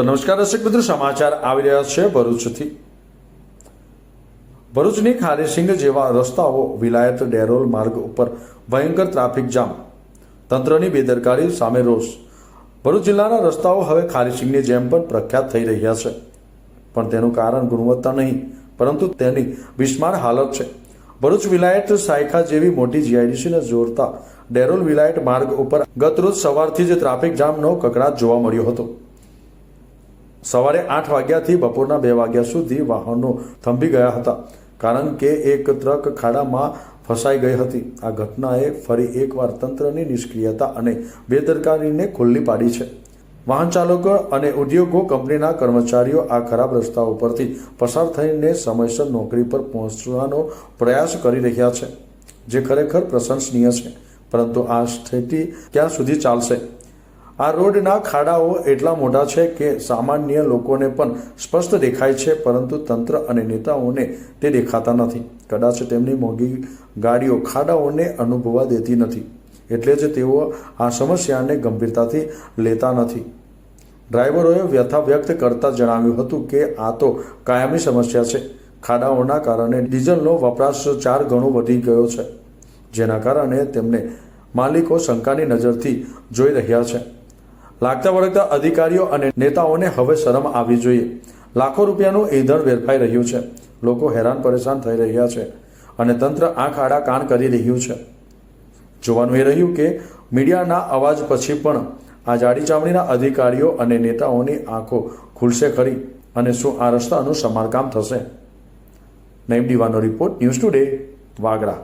તો નમસ્કાર દર્શક મિત્રો, સમાચાર આવી રહ્યા છે ભરૂચથી. ભરૂચની ખારેસિંગ જેવા રસ્તાઓ, વિલાયત ડેરોલ માર્ગ ઉપર ભયંકર ટ્રાફિક જામ. તંત્રની બેદરકારી સામે રોષ. ભરૂચ જિલ્લાના રસ્તાઓ હવે ખારેસિંગની જેમ પણ પ્રખ્યાત થઈ રહ્યા છે. પણ તેનું કારણ ગુણવત્તા નહીં, પરંતુ તેની બિસ્માર હાલત છે. ભરૂચ વિલાયત સાયખા જેવી મોટી જીઆઈડીસીને જોડતા ડેરોલ વિલાયત માર્ગ ઉપર ગતરોજ સવારથી જ ટ્રાફિક જામનો કકડાટ જોવા મળ્યો હતો. સવારે આઠ વાગ્યાથી બપોરના બે વાગ્યા સુધી વાહનો થંભી ગયા હતા, કારણ કે એક ટ્રક ખાડામાં ફસાઈ ગઈ હતી. આ ઘટનાએ ફરી એકવાર તંત્રની નિષ્ક્રિયતા અને બેદરકારીને ખુલ્લી પાડી છે. વાહન ચાલકો અને ઉદ્યોગો કંપનીના કર્મચારીઓ આ ખરાબ રસ્તા ઉપરથી પસાર થઈને સમયસર નોકરી પર પહોંચવાનો પ્રયાસ કરી રહ્યા છે, જે ખરેખર પ્રશંસનીય છે. પરંતુ આ સ્થિતિ ક્યાં સુધી ચાલશે? આ રોડના ખાડાઓ એટલા મોટા છે કે સામાન્ય લોકોને પણ સ્પષ્ટ દેખાય છે, પરંતુ તંત્ર અને નેતાઓને તે દેખાતા નથી. કદાચ તેમની મોંઘી ગાડીઓ ખાડાઓને અનુભવવા દેતી નથી, એટલે જ તેઓ આ સમસ્યાને ગંભીરતાથી લેતા નથી. ડ્રાઈવરોએ વ્યથા વ્યક્ત કરતા જણાવ્યું હતું કે આ તો કાયમી સમસ્યા છે. ખાડાઓના કારણે ડીઝલનો વપરાશ ચાર ગણો વધી ગયો છે, જેના કારણે તેમને માલિકો શંકાની નજરથી જોઈ રહ્યા છે. લાગતા વળગતા અધિકારીઓ અને નેતાઓને હવે શરમ આવવી જોઈએ. લાખો રૂપિયાનું ઈંધણ વેરફાઈ રહ્યું છે. લોકો હેરાન પરેશાન થઈ રહ્યા છે અને તંત્ર આંખ આડા કાન કરી રહ્યું છે. જોવાનું એ રહ્યું કે મીડિયાના અવાજ પછી પણ આ જાડી ચામડીના અધિકારીઓ અને નેતાઓની આંખો ખુલશે ખરી અને શું આ રસ્તાનું સમારકામ થશે? નઈમ દીવાનો રિપોર્ટ ન્યૂઝ ટુડે, વાગડા.